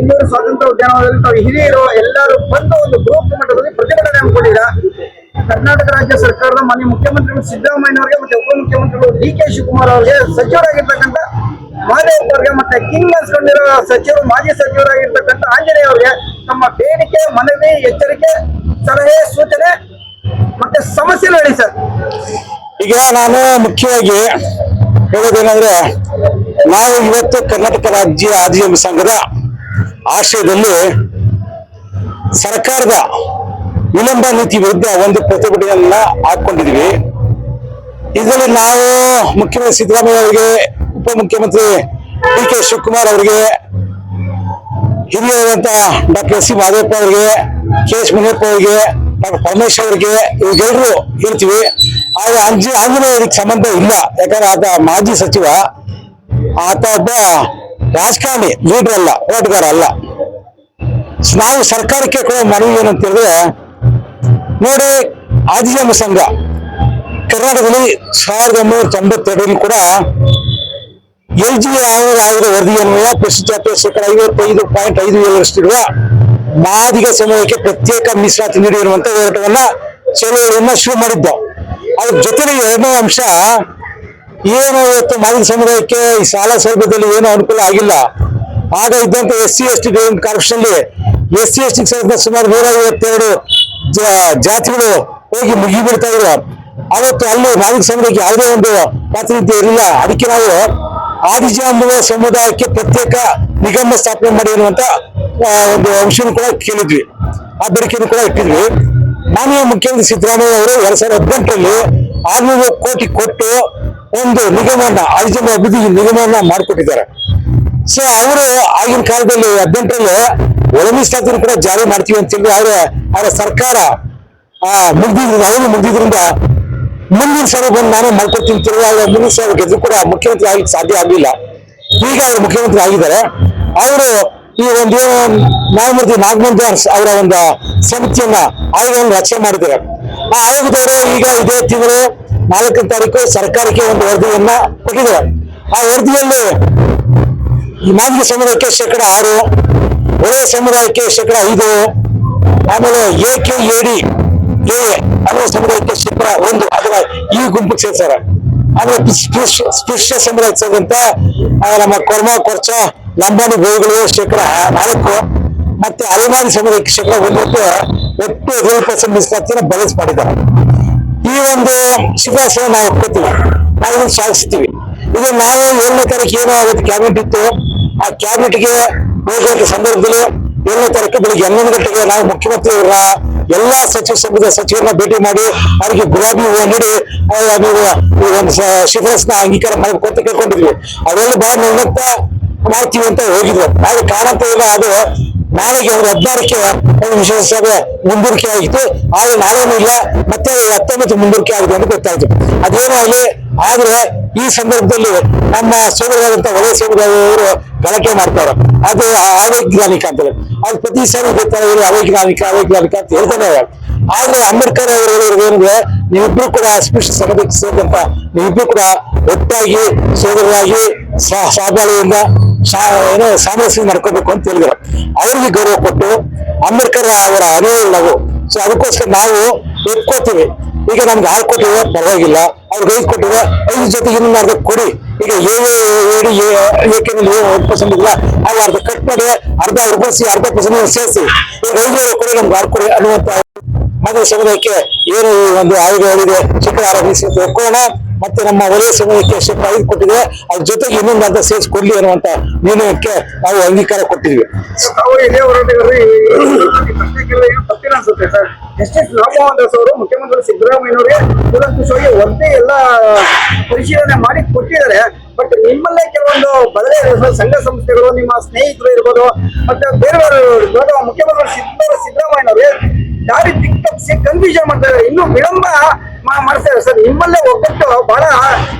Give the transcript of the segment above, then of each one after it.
ಬೆಂಗಳೂರು ಸ್ವಾತಂತ್ರ್ಯ ಉದ್ಯಾನವನದಲ್ಲಿ ತಾವು ಹಿರಿಯರು ಎಲ್ಲರೂ ಬಂದು ಒಂದು ಗ್ರೂಪ್ ಮಟ್ಟದಲ್ಲಿ ಪ್ರತಿಭಟನೆ ಹಮ್ಮಿಕೊಂಡಿದ್ದ ಕರ್ನಾಟಕ ರಾಜ್ಯ ಸರ್ಕಾರದ ಮಾನ್ಯ ಮುಖ್ಯಮಂತ್ರಿಗಳು ಸಿದ್ದರಾಮಯ್ಯ ಅವರಿಗೆ ಮತ್ತೆ ಉಪಮುಖ್ಯಮಂತ್ರಿಗಳು ಡಿ ಕೆ ಶಿವಕುಮಾರ್ ಅವರಿಗೆ ಸಚಿವರಾಗಿರ್ತಕ್ಕಂಥ ಮಹದೇವ್ ಅವರಿಗೆ ಮತ್ತೆ ಕಿಂಗ್ ಅನ್ಸ್ಕೊಂಡಿರೋ ಸಚಿವರು, ಮಾಜಿ ಸಚಿವರಾಗಿರ್ತಕ್ಕಂಥ ಆಂಜನೇಯ ಅವರಿಗೆ ತಮ್ಮ ಬೇಡಿಕೆ, ಮನವಿ, ಎಚ್ಚರಿಕೆ, ಸಲಹೆ, ಸೂಚನೆ ಮತ್ತೆ ಸಮಸ್ಯೆ ಹೇಳಿ ಸರ್. ಈಗ ನಾನು ಮುಖ್ಯವಾಗಿ ಹೇಳೋದೇನಂದ್ರೆ ನಾವು ಇವತ್ತು ಕರ್ನಾಟಕ ರಾಜ್ಯ ಆದಿವಾಸಿ ಸಂಘದ ಆಶಯದಲ್ಲಿ ಸರ್ಕಾರದ ವಿಳಂಬ ನೀತಿ ವಿರುದ್ಧ ಒಂದು ಪ್ರತಿಭಟನೆಯನ್ನ ಹಾಕೊಂಡಿದ್ವಿ ಇದರಲ್ಲಿ ನಾವು ಮುಖ್ಯಮಂತ್ರಿ ಸಿದ್ದರಾಮಯ್ಯ ಅವರಿಗೆ ಉಪಮುಖ್ಯಮಂತ್ರಿ ಡಿ ಕೆ ಶಿವಕುಮಾರ್ ಅವರಿಗೆ, ಹಿರಿಯರಾದಂತ ಡಾಕ್ಟರ್ ಎಸ್ ಸಿ ಮಾದೇವಪ್ಪ ಅವರಿಗೆ, ಕೆ ಎಸ್ ಮುನಿಯಪ್ಪ ಅವರಿಗೆ, ಡಾಕ್ಟರ್ ಪರಮೇಶ್ವರ್ ಅವರಿಗೆ ಇವ್ರಿಗೆಲ್ಲರೂ ಹೇಳ್ತೀವಿ. ಆಗ ಅಂಜ ಆಂಜನೇಯ ಸಂಬಂಧ ಇಲ್ಲ. ಯಾಕಂದ್ರೆ ಆತ ಮಾಜಿ ಸಚಿವ. ಆತ ಒಬ್ಬ ರಾಜಕಾರಣಿ ಲೀಡರ್ ಅಲ್ಲ, ಓಟ್ಗಾರ ಅಲ್ಲ. ನಾವು ಸರ್ಕಾರಕ್ಕೆ ಕೊಡೋ ಮನವಿ ಏನಂತ ಹೇಳಿದ್ರೆ, ನೋಡಿ ಆದಿಜಾಮ ಸಂಘ, ಕರ್ನಾಟಕದಲ್ಲಿ ಸಾವಿರದ ಒಂಬೈನೂರ ತೊಂಬತ್ತೆರಡರಲ್ಲಿ ಕೂಡ ಎಲ್ ಜಿ ಆಯೋಗ ಆಯೋಗದ ವರದಿಯನ್ನು ಜಾತಿಯ ಶೇಕಡ ಐವತ್ತೈದು ಪಾಯಿಂಟ್ ಐದು ಏಳರಷ್ಟಿರುವ ಮಾದಿಗ ಸಮೂಹಕ್ಕೆ ಪ್ರತ್ಯೇಕ ಮೀಸಲಾತಿ ನೀಡಿರುವಂತಹ ಹೋರಾಟವನ್ನ ಚಳವಳಿಯನ್ನ ಶುರು ಮಾಡಿದ್ದ. ಅದ್ರ ಜೊತೆಗೆ ಎರಡನೇ ಅಂಶ ಏನು ಇವತ್ತು ಮಾದಿಗ ಸಮುದಾಯಕ್ಕೆ ಈ ಸಾಲ ಸೌಲಭ್ಯದಲ್ಲಿ ಏನು ಅನುಕೂಲ ಆಗಿಲ್ಲ. ಆಗ ಇದ್ದಂತ S C S T corporation S C S T ಸುಮಾರು ನೂರ ಐವತ್ತೆರಡು ಜಾತಿಗಳು ಹೋಗಿ ಮುಗಿಬಿಡ್ತಾ ಇದ್ರು. ಅವತ್ತು ಅಲ್ಲಿ ಮಾದಿಗ ಸಮುದಾಯಕ್ಕೆ ಯಾವುದೇ ಒಂದು ಪ್ರಾತಿನಿಧ್ಯ ಇರಲಿಲ್ಲ. ಅದಕ್ಕೆ ನಾವು ಆದಿಜಾಂಬುವ ಸಮುದಾಯಕ್ಕೆ ಪ್ರತ್ಯೇಕ ನಿಗಮ ಸ್ಥಾಪನೆ ಮಾಡಿ ಅನ್ನುವಂತ ಒಂದು ಅಂಶವನ್ನು ಕೂಡ ಕೇಳಿದ್ವಿ. ಆ ಬೇಡಿಕೆಯನ್ನು ಕೂಡ ಇಟ್ಟಿದ್ವಿ. ಮಾನ್ಯ ಮುಖ್ಯಮಂತ್ರಿ ಸಿದ್ದರಾಮಯ್ಯ ಅವರು ಎರಡ್ ಸಾವಿರದ ಹದಿನೆಂಟರಲ್ಲಿ ಆರ್ನೂರು ಕೋಟಿ ಕೊಟ್ಟು ಒಂದು ನಿಗಮವನ್ನ ಆಯುಜನ ಅಭಿವೃದ್ಧಿ ನಿಗಮವನ್ನ ಮಾಡಿಕೊಟ್ಟಿದ್ದಾರೆ. ಸೊ ಅವರು ಆಗಿನ ಕಾಲದಲ್ಲಿ ಹದಿನೆಂಟರಲ್ಲಿ ಒಳ ಮೀಸಲಾತಿಯನ್ನು ಕೂಡ ಜಾರಿ ಮಾಡ್ತೀವಿ ಅಂತ ಹೇಳಿ ಅವರ ಅವರ ಸರ್ಕಾರ, ಆ, ಮುಗ್ದಿದ್ರಿಂದ ಮುಗ್ದಿದ್ರಿಂದ ಮುಂದಿನ ಸಲ ಬಂದು ನಾನೇ ಮಾಡ್ಕೊಡ್ತೀನಿ ಅವ್ರ ಮುಂದಿನ ಸಲ ಗೆದ್ದು ಕೂಡ ಮುಖ್ಯಮಂತ್ರಿ ಆಗ್ಲಿಕ್ಕೆ ಸಾಧ್ಯ ಆಗಲಿಲ್ಲ. ಈಗ ಅವರು ಮುಖ್ಯಮಂತ್ರಿ ಆಗಿದ್ದಾರೆ. ಅವರು ಈ ಒಂದು ನ್ಯಾಯಮೂರ್ತಿ ನಾಗಮಂದಾಸ್ ಅವರ ಒಂದು ಸಮಿತಿಯನ್ನ ಆಯೋಗವನ್ನು ರಚನೆ ಮಾಡಿದ್ದಾರೆ. ಆ ಆಯೋಗದವರು ಈಗ ಇದೇ ತಿಂಗಳು ನಾಲ್ಕನೇ ತಾರೀಕು ಸರ್ಕಾರಕ್ಕೆ ಒಂದು ವರದಿಯನ್ನ ಕೊಟ್ಟಿದ್ದಾರೆ ಆ ವರದಿಯಲ್ಲಿ ಈ ಸಮುದಾಯಕ್ಕೆ ಶೇಕಡ ಆರು, ಒಳ್ಳೆಯ ಸಮುದಾಯಕ್ಕೆ ಶೇಕಡ ಐದು, ಆಮೇಲೆ A K A D A ಅನ್ನೋ ಸಮುದಾಯಕ್ಕೆ ಶೇಕಡ ಒಂದು ಅಥವಾ ಈ ಗುಂಪಿಗೆ ಸೇರ್ಸಾರ. ಆಮೇಲೆ ಸ್ಪೃಶ್ಯ ಸಮುದಾಯಕ್ಕೆ ಸೇರಿದಂತ ನಮ್ಮ ಕೊರ್ಮ, ಕೊರ್ಚ, ಲಂಬಾಣಿ ಗೋವುಗಳು ಶೇಕಡ ನಾಲ್ಕು, ಮತ್ತೆ ಅಲೆಮಾರಿ ಸಮುದಾಯಕ್ಕೆ ಶೇಕಡ ಒಂದು ಒಟ್ಟು ಹದಿನೇಳು ಪರ್ಸೆಂಟ್ ಮೀಸಲಾತಿಯನ್ನು ಬ್ಯಾಲೆನ್ಸ್ ಮಾಡಿದ್ದಾರೆ. ಈ ಒಂದು ಶಿಫಾರಸನ್ನು ನಾವು ಒಪ್ಕೋತೀವಿ ನಾವು ಇದನ್ನ ಶ್ಲಾಘಿಸ್ತೀವಿ ಇದು ನಾವು ಏಳನೇ ತಾರೀಕು ಏನು ಆಗುತ್ತೆ ಕ್ಯಾಬಿನೆಟ್ ಇತ್ತು. ಆ ಕ್ಯಾಬಿನೆಟ್ಗೆ ಹೋಗುವಂತ ಸಂದರ್ಭದಲ್ಲಿ ಏಳನೇ ತಾರೀಕು ಬೆಳಿಗ್ಗೆ ಹನ್ನೊಂದು ಗಂಟೆಗೆ ನಾವು ಮುಖ್ಯಮಂತ್ರಿ ಅವರ ಎಲ್ಲಾ ಸಚಿವ ಸಂಪುಟ ಸಚಿವರನ್ನ ಭೇಟಿ ಮಾಡಿ ಅವರಿಗೆ ಗುಲಾಬಿ ಹೂವು ನೀಡಿ ನೀವು ಒಂದು ಶಿಫಾರಸ್ನ ಅಂಗೀಕಾರ ಮಾಡಬೇಕು ಅಂತ ಕೇಳ್ಕೊಂಡಿದ್ವಿ. ಅವೆಲ್ಲ ಬಹಳ ನಿರ್ಣಯ ಮಾಡ್ತೀವಿ ಅಂತ ಹೋಗಿದ್ವಿ. ಆದ್ರೆ ಕಾರಣಂತ ಇಲ್ಲ ಅದು ನಾಳೆಗೆ ಅವರು ಹದಿನಾರಕ್ಕೆ ವಿಶೇಷ ಸಭೆ ಮುಂದೂಡಿಕೆ ಆಗಿತ್ತು. ಆದ್ರೆ ನಾಳೆನೂ ಇಲ್ಲ, ಮತ್ತೆ ಹತ್ತೊಂಬತ್ತು ಮುಂದೂಡಿಕೆ ಆಗಿದೆ ಅಂತ ಗೊತ್ತಾಯ್ತು. ಅದೇನೋ ಆಗಲಿ ಆದ್ರೆ ಈ ಸಂದರ್ಭದಲ್ಲಿ ನಮ್ಮ ಸೋದರಾದಂತ ವಲಯ ಸೋದರವರು ಗಲಾಟೆ ಮಾಡ್ತಾರೆ ಅದು ಅವೈಜ್ಞಾನಿಕ ಅಂತೇಳಿ ಅದು ಪ್ರತಿ ಸಾರಿ ಇವರು ಅವೈಜ್ಞಾನಿಕ ಅವೈಜ್ಞಾನಿಕ ಅಂತ ಹೇಳ್ತಾನೆ. ಆದ್ರೆ ಅಂಬೇಡ್ಕರ್ ಅವರು ಹೇಳಿರೋದು ಏನಂದ್ರೆ ನೀವಿಬ್ರು ಕೂಡ ಅಸ್ಪೃಶ್ಯ ಸಮಾಜಕ್ಕೆ ಸೇರಿದಂತ ನೀವಿಬ್ರು ಕೂಡ ಒಟ್ಟಾಗಿ ಸೋದರರಾಗಿ ಸಹ- ಸಹಬಾಳ್ವೆಯಿಂದ ಸಾ- ಏನೋ ಸಾಮರಸ್ಯ ನಡ್ಕೋಬೇಕು ಅಂತ ಹೇಳಿದ್ರು. ಅವ್ರಿಗೆ ಗೌರವ ಕೊಟ್ಟು ಅಂಬೇಡ್ಕರ್ ಅವರ ಅನುಯಾಯಿ ನಾವು. ಸೊ ಅದಕ್ಕೋಸ್ಕರ ನಾವು ಒಪ್ಕೋತೀವಿ. ಈಗ ನಮ್ಗೆ ಆರು ಕೊಟ್ಟಿವೆ ಪರವಾಗಿಲ್ಲ. ಅವ್ರಿಗೆ ಐದು ಕೊಟ್ಟಿದ್ರೆ ಐದು ಜೊತೆಗೆ ಇನ್ನೊಂದು ಅರ್ಧ ಕೊಡಿ. ಈಗ ಏಡಿ ಏಕೆಂದ್ರೆ ಒಂದು ಪರ್ಸೆಂಟ್ ಇಲ್ಲ. ಆಗ ಅರ್ಧ ಕಟ್ ಮಾಡಿ ಅರ್ಧ ಉಳಿಸಿ, ಅರ್ಧ ಪರ್ಸೆಂಟ್ ಸೇರಿಸಿ. ಈಗ ಐದು ಕೊಡಿ, ನಮ್ಗೆ ಆರು ಕೊಡಿ ಅನ್ನುವಂತ ಮಾದರಿ ಸಮುದಾಯಕ್ಕೆ ಏನು ಒಂದು ಆಯೋಗ ಹೇಳಿದೆ ಶುಕ್ರವಾರ ಮೀಸಲು ಒಕ್ಕೋಣ ಮತ್ತೆ ನಮ್ಮ ವಲಯ ಸಮುದಾಯಕ್ಕೆ ಶೇಕಡ ಕೊಟ್ಟಿದೆ. ಅದ್ರ ಜೊತೆಗೆ ಇನ್ನೊಂದು ಅಂತ ಸೇರಿಸಿ ಕೊಡ್ಲಿ ಅನ್ನುವಂತ ನಿರ್ಣಯಕ್ಕೆ ನಾವು ಅಂಗೀಕಾರ ಕೊಟ್ಟಿದ್ವಿ. ಜಸ್ಟಿಸ್ ರಾಮಮೋಹನ್ ದಾಸ್ ಅವರು, ಮುಖ್ಯಮಂತ್ರಿ ಸಿದ್ದರಾಮಯ್ಯನವರಿಗೆ ಅವರಿಗೆ ಒಂದೇ ಎಲ್ಲ ಪರಿಶೀಲನೆ ಮಾಡಿ ಕೊಟ್ಟಿದ್ದಾರೆ. ಬಟ್ ನಿಮ್ಮಲ್ಲೇ ಕೆಲವೊಂದು ಬದಲೇ ಸಂಘ ಸಂಸ್ಥೆಗಳು, ನಿಮ್ಮ ಸ್ನೇಹಿತರು ಇರ್ಬೋದು, ಮತ್ತೆ ಬೇರೆ ಬೇರೆ ಇರ್ಬೋದು ಮುಖ್ಯಮಂತ್ರಿ ಸಿದ್ದ ಸಿದ್ದರಾಮಯ್ಯನವರಿಗೆ ದಾರಿ ದಿಕ್ ತಪ್ಪಿಸಿ ಕನ್ಫ್ಯೂಷನ್ ಮಾಡ್ತಾರೆ ಇನ್ನು ವಿಳಂಬ ಮಾ- ಮಾಡ್ತಾರೆ ಸರ್. ನಿಮ್ಮಲ್ಲೇ ಒಗ್ಗಟ್ಟು ಬಹಳ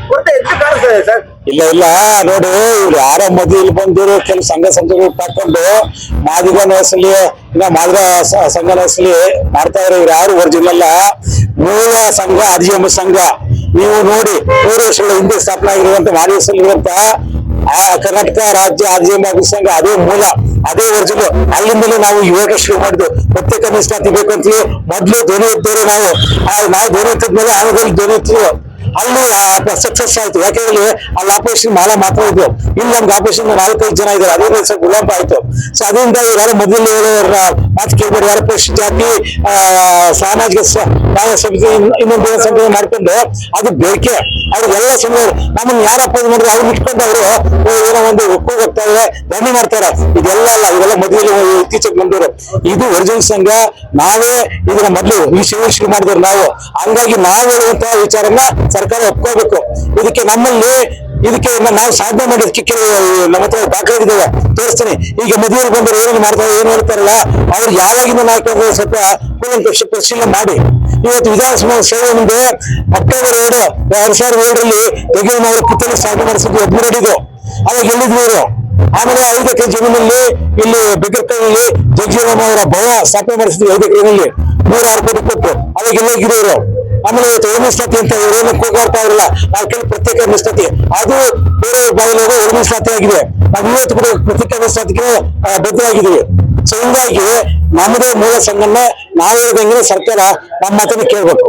ಕೊರತೆ ಕಾಣಿಸ್ತದೆ ಸರ್. ಇಲ್ಲ ಇಲ್ಲ. ನೋಡಿ, ಇವ್ರು ಯಾರೋ ಇಲ್ಲಿ ಬಂದಿರೋ ಕೆಲವು ಸಂಘ ಸಂಸ್ಥೆಗಳು ತಕೊಂಡು ಮಾದಿಗ ನರ್ಸಲಿ ಇಲ್ಲ, ಮಾದಿಗ ಸ- ಸಂಘ ನರ್ಸಲಿ ಮಾಡ್ತಾ ಇರೋ ಇವ್ರು ಯಾರು? ಒರಿಜಿನಲ್ ಅಲ್ಲ. ಮೂಲ ಸಂಘ ಅಧಿಯಮ ಸಂಘ. ನೀವು ನೋಡಿ ಮೂರು ವರ್ಷಗಳ ಹಿಂದೆ ಸ್ಥಾಪನೆ ಆಗಿರುವಂತ ಆ ಕರ್ನಾಟಕ ರಾಜ್ಯ ಅಧಿಯಮ ಸಂಘ, ಅದೇ ಮೂಲ. ಅದೇ ವರ್ಜಲು ಅಲ್ಲಿಂದಲೇ ನಾವು ಇವಾಗ ಶುರು ಮಾಡಿದ್ವು. ಪ್ರತ್ಯೇಕ ಮೀಸಲಾತಿ ಬೇಕು ಅಂತೇಳಿ ಮೊದ್ಲು ಧ್ವನಿ ಎತ್ತಿದ್ರು ನಾವು. ನಾವು ಧ್ವನಿ ಎತ್ತಿದ್ಮೇಲೆ ಆಮೇಲೆ ಧ್ವನಿ ಎತ್ತಿದ್ರು ಅಲ್ಲಿ ಸಕ್ಸಸ್ ಆಯ್ತು. ಯಾಕಂದ್ರೆ ಅಲ್ಲಿ ಆಪರೇಷನ್ ಮಾಲ ಮಾತ್ರ ಇದ್ವು. ಇಲ್ಲಿ ನಮ್ಗೆ ಆಪರೇಷನ್ ನಾಲ್ಕೈದು ಜನ ಇದ್ದಾರೆ. ಅದೇ ಸ್ವಲ್ಪ ವಿಳಂಬ ಆಯ್ತು. ಸೊ ಅದರಿಂದ ಯಾರೋ ಮೊದಲು ಮಾತು ಕೇಳ್ಬೋದು. ಯಾರೋ ಪರಿಶಿಷ್ಟ ಜಾತಿ ಸಾಮಾಜಿಕ ನ್ಯಾಯ ಸಮಿತಿ ಇನ್- ಇನ್ನೊಂದು ಬೇರೆ ಸಂಘಟನೆ ಮಾಡ್ಕೊಂಡು, ಅದು ಬೇಕೆ ಅವ್ರಿಗೆಲ್ಲ ಸಮಯ ನಮ್ಮನ್ನ ಯಾರಪ್ಪ ಮಾಡಿದ್ರೆ, ಅವ್ರು ಇಟ್ಕೊಂಡು ಅವರು ಏನೋ ಒಂದು ಒಕ್ಕೂಟ ಹೋಗ್ತಾರೆ ದಂಡ ಮಾಡ್ತಾರೆ. ಇದೆಲ್ಲ ಅಲ್ಲ, ಇವೆಲ್ಲ ಮೊದಲು ಇತ್ತೀಚೆಗೆ ಬಂದವರು. ಇದು ಒರಿಜಿನಲ್ ಸಂಘ, ನಾವೇ ಇದನ್ನ ಮೊದಲು ಈ ಶಿವ ಶುರು ಮಾಡಿದ್ರು ನಾವು. ಹಂಗಾಗಿ ನಾವು ಹೇಳುವಂತಹ ವಿಚಾರನ ಸರ್ಕಾರ ಒಪ್ಕೋಬೇಕು. ಇದಕ್ಕೆ ನಮ್ಮಲ್ಲಿ ಇದಕ್ಕೆ ನಾವು ಸಾಧನೆ ಮಾಡೋದಕ್ಕೆ ಕೆಲವು, ನಮ್ಮ ಹತ್ರ ದಾಖಲೆಗಳಿದ್ದಾವೆ ತೋರಿಸ್ತೀನಿ. ಈಗ ಮದುವೆಯಲ್ಲಿ ಬಂದ್ರೆ ಏನೇನು ಮಾಡ್ತಾರೆ, ಏನ್ ಹೇಳ್ತಾರಲ್ಲ, ಅವ್ರು ಯಾವಾಗಿಂದ ನಾಯಕರು ಸ್ವಲ್ಪ ಕೂಲಂಕಷ ಪರಿಶೀಲನೆ ಮಾಡಿ. ಇವತ್ತು ವಿಧಾನಸಭಾ ಸೇವೆ ಮುಂದೆ ಅಕ್ಟೋಬರ್ ಎರಡು, ಎರಡ್ ಸಾವಿರದ ಏಳರಲ್ಲಿ ಯಜ್ಞನವರ ಪುತ್ತಳಿ ಸ್ಥಾಪನೆ ಮಾಡಿಸಿದ್ದು ಹಿಡಿದು ಅವಾಗ ಎಲ್ಲಿದ್ವಿ ಆಮೇಲೆ ಐದು ಎಕರೆ ಜಮೀನಲ್ಲಿ ಇಲ್ಲಿ ಬೆಗರ್ಕಲ್ಲಿ ಜಗಜೀವನ ಅವರ ಭವ ಸ್ಥಾಪನೆ ಮಾಡಿಸಿದ್ವಿ ಐದು ಎಕರೆನಲ್ಲಿ. ನೂರಾರು ಕೋಟಿ ಕೊಟ್ಟು. ಅವಾಗ ಎಲ್ಲ ಇವರು? ಆಮೇಲೆ ಇವತ್ತು ಒಳ ಮೀಸಲಾತಿ ಅಂತ ಏನು ಕೂಗಾಡ್ತಾ ಇರಲ್ಲ ಕೆಲವು ಪ್ರತ್ಯೇಕ ಮೀಸಲಾತಿ ಅದು ಬೇರೆ ಬಾಯಿಲಿ ಒಳ ಮೀಸಲಾತಿ ಆಗಿದೆ. ನಾವು ಇವತ್ತು ಕೂಡ ಪ್ರತ್ಯೇಕ ಮೀಸಲಾತಿಗೆ ಬದ್ಧವಾಗಿದ್ದೀವಿ ಸೊ ಹಿಂಗಾಗಿ ನಮ್ಮದೇ ಮೂಲ ಸಂಘನ ನಾವು ಹೇಳಿದಂಗೆ ಸರ್ಕಾರ ನಮ್ಮ ಮಾತನ್ನ ಕೇಳ್ಬೇಕು.